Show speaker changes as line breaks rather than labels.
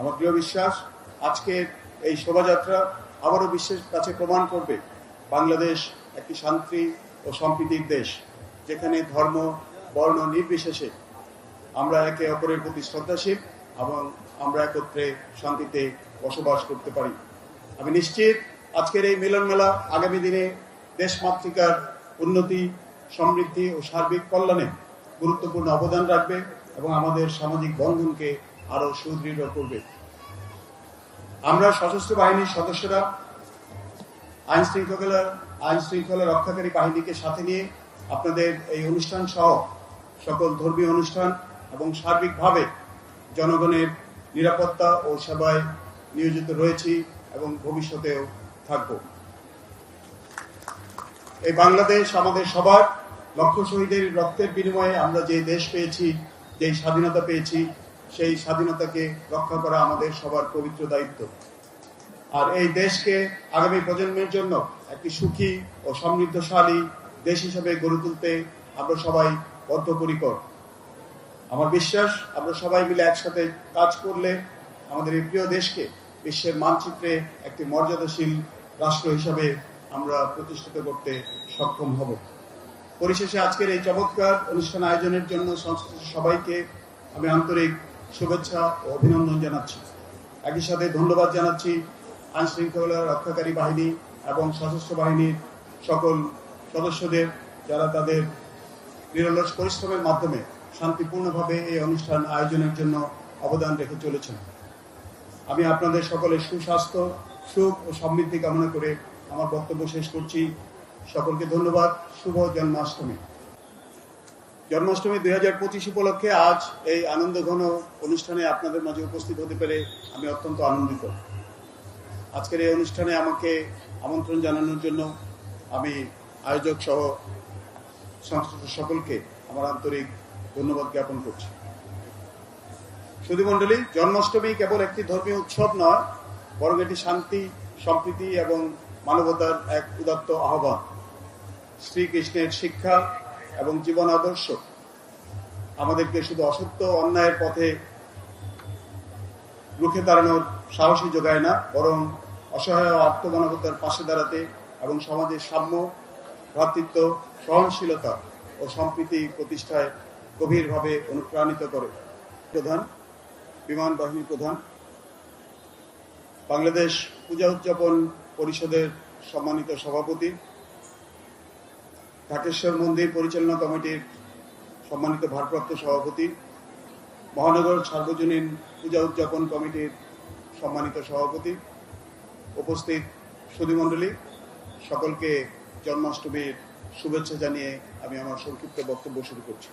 আমার প্রিয় বিশ্বাস আজকের এই শোভাযাত্রা আবারও বিশ্বের কাছে প্রমাণ করবে বাংলাদেশ একটি শান্তি ও সম্প্রীতির দেশ, যেখানে ধর্ম, বর্ণ নির্বিশেষে আমরা একে অপরের প্রতি শ্রদ্ধাশীল এবং আমরা একত্রে শান্তিতে বসবাস করতে পারি। আমি নিশ্চিত আজকের এই মিলন মেলা আগামী দিনে দেশমাতৃকার উন্নতি, সমৃদ্ধি ও সার্বিক কল্যাণে গুরুত্বপূর্ণ অবদান রাখবে এবং আমাদের সামাজিক বন্ধনকে আরও সুদৃঢ় করবে। আমরা সশস্ত্র বাহিনীর সদস্যরা আইন শৃঙ্খলা আইন শৃঙ্খলা রক্ষাকারী বাহিনীকে সাথে নিয়ে আপনাদের এই অনুষ্ঠান সহ সকল ধর্মীয় অনুষ্ঠান এবং সার্বিকভাবে জনগণের নিরাপত্তা ও সেবায় নিয়োজিত রয়েছি এবং ভবিষ্যতেও থাকব। এই বাংলাদেশ আমাদের সবার লক্ষ শহীদের রক্তের বিনিময়ে আমরা যে দেশ পেয়েছি, যে স্বাধীনতা পেয়েছি সেই স্বাধীনতাকে রক্ষা করা আমাদের সবার পবিত্র দায়িত্ব। আর এই দেশকে আগামী প্রজন্মের জন্য একটি সুখী ও সমৃদ্ধশালী দেশ হিসেবে গড়ে তুলতে আমরা সবাই বদ্ধপরিকর। আমার বিশ্বাস, আমরা সবাই মিলে একসাথে কাজ করলে আমাদের এই প্রিয় দেশকে বিশ্বের মানচিত্রে একটি মর্যাদাশীল রাষ্ট্র হিসাবে আমরা প্রতিষ্ঠিত করতে সক্ষম হব। পরিশেষে আজকের এই চমৎকার অনুষ্ঠান আয়োজনের জন্য সংশ্লিষ্ট সবাইকে আমি আন্তরিক শুভেচ্ছা ও অভিনন্দন জানাচ্ছি। একই সাথে ধন্যবাদ জানাচ্ছি আইন শৃঙ্খলা রক্ষাকারী বাহিনী এবং সশস্ত্র বাহিনীর সকল সদস্যদের যারা তাদের নিরলস পরিশ্রমের মাধ্যমে শান্তিপূর্ণভাবে এই অনুষ্ঠান আয়োজনের জন্য অবদান রেখে চলেছেন। আমি আপনাদের সকলের সুস্বাস্থ্য, সুখ ও সমৃদ্ধি কামনা করে আমার বক্তব্য শেষ করছি। সকলকে ধন্যবাদ। শুভ জন্মাষ্টমী। জন্মাষ্টমী দুই হাজার পঁচিশ উপলক্ষে আজ এই আনন্দ ঘন অনুষ্ঠানে আপনাদের মাঝে উপস্থিত হতে পেরে আমি অত্যন্ত আনন্দিত। আজকের এই অনুষ্ঠানে আমাকে আমন্ত্রণ জানানোর জন্য আমি আয়োজক সহ সংশ্লিষ্ট সকলকে আমার আন্তরিক ধন্যবাদ জ্ঞাপন করছি। সুধী মণ্ডলী, জন্মাষ্টমী কেবল একটি ধর্মীয় উৎসব নয়, বরং এটি শান্তি, সম্প্রীতি এবং মানবতার এক উদাত্ত আহ্বান। শ্রীকৃষ্ণের শিক্ষা এবং জীবন আদর্শ। আমাদেরকে শুধু অসত্য অন্যায়ের পথে রুখে দাঁড়ানোর সাহসী যোগায় না, বরং অসহায় আত্মমানবতার পাশে দাঁড়াতে এবং সমাজের সাম্য, ভ্রাতৃত্ব, সহনশীলতা ও সম্প্রীতি প্রতিষ্ঠায় গভীরভাবে অনুপ্রাণিত করে। প্রধান, বিমান বাহিনী প্রধান, বাংলাদেশ পূজা উদযাপন পরিষদের সম্মানিত সভাপতি ঢাকেশ্বর মন্দির পরিচালনা কমিটির সম্মানিত ভারপ্রাপ্ত সভাপতি, মহানগর সার্বজনীন পূজা উদযাপন কমিটির সম্মানিত সভাপতি, উপস্থিত সুধীমণ্ডলী, সকলকে জন্মাষ্টমীর শুভেচ্ছা জানিয়ে আমি আমার সংক্ষিপ্ত বক্তব্য শুরু করছি।